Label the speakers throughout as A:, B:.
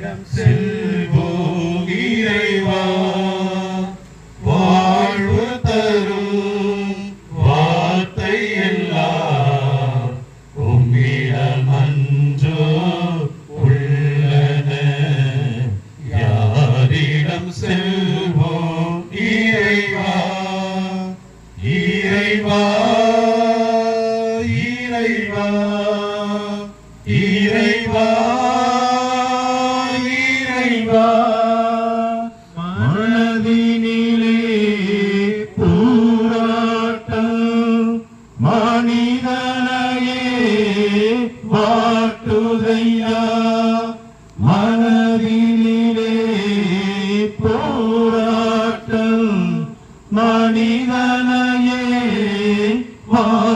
A: யாரிடம் செல்வோம் இறைவா. வாழ்வு தரும் வார்த்தை எல்லாம் உம்மிடம் அன்றோ உள்ளன. யாரிடம் செல்வோம் இறைவா. இறைவா இறைவா. இறைவா. மனதினிலே போராட்டம் மனிதனையே வாட்டுதையா மனதினிலே போராட்டம் மனிதனையே வாட்டுதையா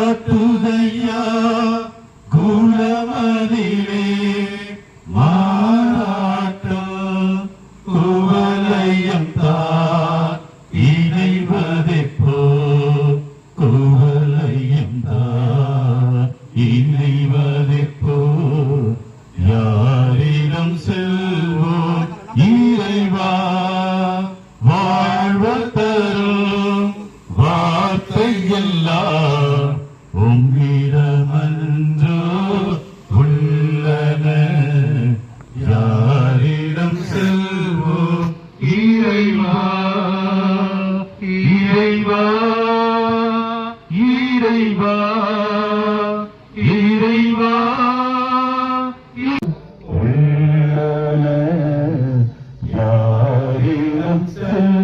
A: Yeah.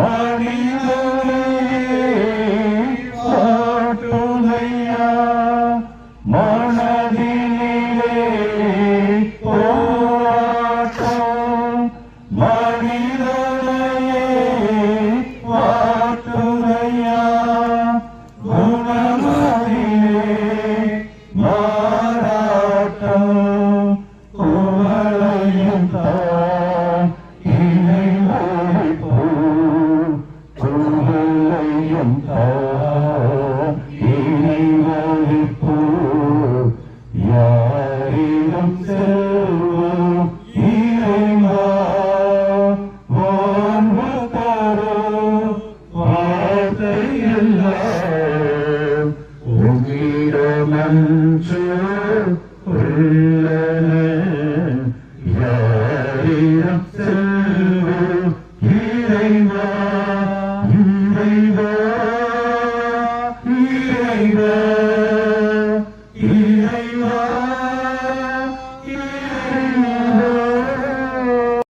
A: మణిలో மௌனம் இணை ஒழிப்பு யாரிடம் செல்வோம்? இறைவாரோ வார்த்தை எல்லாம் உங்கிடமன்று